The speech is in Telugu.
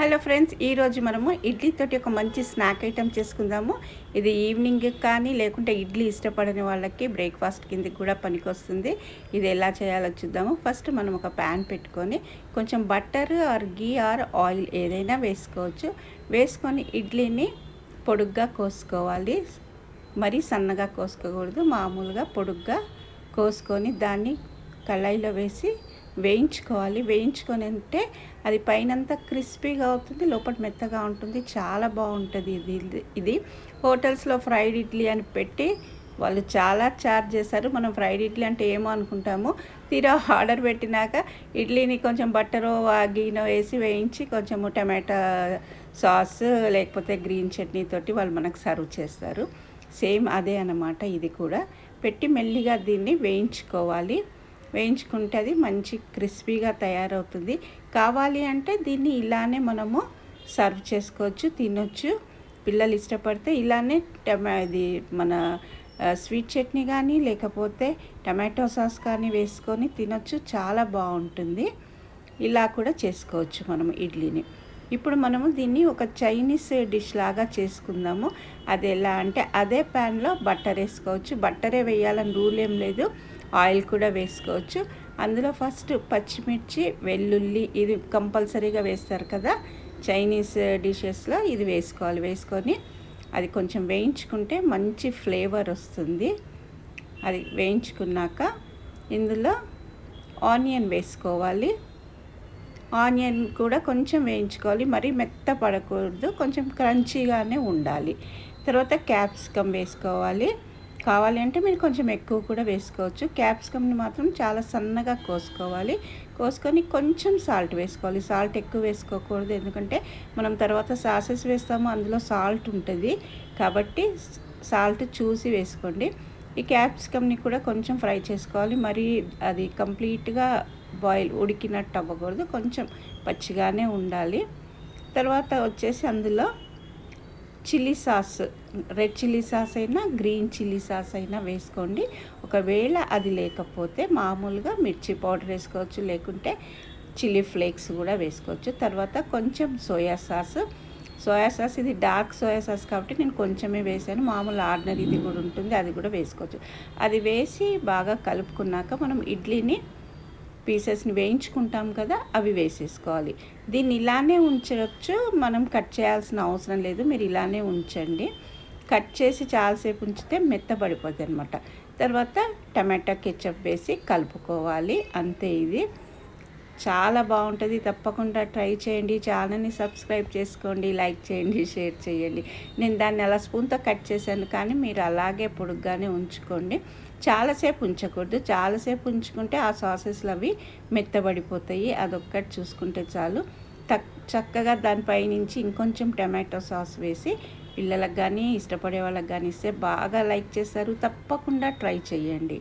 హలో ఫ్రెండ్స్ ఈరోజు మనము ఇడ్లీతోటి ఒక మంచి స్నాక్ ఐటెం చేసుకుందాము. ఇది ఈవినింగ్ కానీ లేకుంటే ఇడ్లీ ఇష్టపడని వాళ్ళకి బ్రేక్ఫాస్ట్ కిందకి కూడా పనికొస్తుంది. ఇది ఎలా చేయాలో చూద్దాము. ఫస్ట్ మనం ఒక ప్యాన్ పెట్టుకొని కొంచెం butter or ghee or oil ఏదైనా వేసుకోవచ్చు. వేసుకొని ఇడ్లీని పొడుగ్గా కోసుకోవాలి. మరీ సన్నగా కోసుకోకూడదు మామూలుగా పొడుగ్గా కోసుకొని దాన్ని కళాయిలో వేసి వేయించుకోవాలి. వేయించుకొని అంటే అది పైనంతా క్రిస్పీగా అవుతుంది లోపల మెత్తగా ఉంటుంది. చాలా బాగుంటుంది ఇది. ఇది హోటల్స్లో ఫ్రైడ్ ఇడ్లీ అని పెట్టి వాళ్ళు చాలా చార్జ్ చేశారు. మనం ఫ్రైడ్ ఇడ్లీ అంటే ఏమో అనుకుంటాము. తీరా ఆర్డర్ పెట్టినాక ఇడ్లీని కొంచెం బట్టరో గీనో వేసి వేయించి కొంచెము టమాటా సాస్ లేకపోతే గ్రీన్ చట్నీ తోటి వాళ్ళు మనకు సర్వ్ చేస్తారు. సేమ్ అదే అన్నమాట ఇది కూడా. పెట్టి మెల్లిగా దీన్ని వేయించుకోవాలి. వేయించుకుంటే అది మంచి క్రిస్పీగా తయారవుతుంది. కావాలి అంటే దీన్ని ఇలానే మనము సర్వ్ చేసుకోవచ్చు తినొచ్చు. పిల్లలు ఇష్టపడితే ఇలానే టమా ఇది మన స్వీట్ చట్నీ కానీ లేకపోతే టమాటో సాస్ కానీ వేసుకొని తినొచ్చు. చాలా బాగుంటుంది. ఇలా కూడా చేసుకోవచ్చు మనం ఇడ్లీని. ఇప్పుడు మనము దీన్ని ఒక చైనీస్ డిష్ లాగా చేసుకుందాము. అది ఎలా అంటే అదే ప్యాన్లో బట్టర్ వేసుకోవచ్చు. బట్టరే వేయాలని రూల్ ఏం లేదు. ఆయిల్ కూడా వేసుకోవచ్చు. అందులో ఫస్ట్ పచ్చిమిర్చి వెల్లుల్లి ఇది కంపల్సరీగా వేస్తారు కదా. చైనీస్ డిషెస్లో ఇది వేసుకోవాలి. వేసుకొని అది కొంచెం వేయించుకుంటే మంచి ఫ్లేవర్ వస్తుంది. అది వేయించుకున్నాక ఇందులో ఆనియన్ వేసుకోవాలి. ఆనియన్ కూడా కొంచెం వేయించుకోవాలి. మరీ మెత్త పడకూడదు. కొంచెం క్రంచీగానే ఉండాలి. తర్వాత క్యాప్సికమ్ వేసుకోవాలి. కావాలి అంటే మీరు కొంచెం ఎక్కువ కూడా వేసుకోవచ్చు. క్యాప్సికమ్ని మాత్రం చాలా సన్నగా కోసుకోవాలి. కోసుకొని కొంచెం సాల్ట్ వేసుకోవాలి. సాల్ట్ ఎక్కువ వేసుకోకూడదు. ఎందుకంటే మనం తర్వాత సాసెస్ వేస్తాము అందులో సాల్ట్ ఉంటుంది. కాబట్టి సాల్ట్ చూసి వేసుకోండి. ఈ క్యాప్సికమ్ని కూడా కొంచెం ఫ్రై చేసుకోవాలి. మరి అది కంప్లీట్గా బాయిల్ ఉడికినట్టు అవ్వకూడదు. కొంచెం పచ్చిగానే ఉండాలి. తర్వాత వచ్చేసి అందులో chilli sauce red chilli sauce అయినా గ్రీన్ చిల్లీ సాస్ అయినా వేసుకోండి. ఒకవేళ అది లేకపోతే మామూలుగా మిర్చి పౌడర్ వేసుకోవచ్చు లేకుంటే చిల్లీ ఫ్లేక్స్ కూడా వేసుకోవచ్చు. తర్వాత కొంచెం సోయా సాస్. సోయా సాస్ ఇది డార్క్ సోయా సాస్ కాబట్టి నేను కొంచెమే వేసాను. మామూలు ఆర్డినరీది కూడా ఉంటుంది అది కూడా వేసుకోవచ్చు. అది వేసి బాగా కలుపుకున్నాక మనం ఇడ్లీని పీసెస్ని వేయించుకుంటాం కదా అవి వేసేసుకోవాలి. దీన్ని ఇలానే ఉంచవచ్చు మనం కట్ చేయాల్సిన అవసరం లేదు మీరు ఇలానే ఉంచండి. కట్ చేసి చాలాసేపు ఉంచితే మెత్తబడిపోతుంది అనమాట తర్వాత టమాటా కెచప్ వేసి కలుపుకోవాలి అంతే ఇది. చాలా బాగుంటుంది. తప్పకుండా ట్రై చేయండి. ఛానల్ని సబ్స్క్రైబ్ చేసుకోండి. లైక్ చేయండి. షేర్ చేయండి. నేను దాన్ని అలా స్పూన్తో కట్ చేశాను కానీ మీరు అలాగే పొడుగ్గానే ఉంచుకోండి. చాలాసేపు ఉంచకూడదు. చాలాసేపు ఉంచుకుంటే ఆ సాసెస్లు అవి మెత్తబడిపోతాయి. అదొక్కటి చూసుకుంటే చాలు. తక్ చక్కగా దానిపైనుంచి ఇంకొంచెం టమాటో సాస్ వేసి పిల్లలకు కానీ ఇష్టపడే వాళ్ళకి కానీ ఇస్తే బాగా లైక్ చేస్తారు. తప్పకుండా ట్రై చేయండి.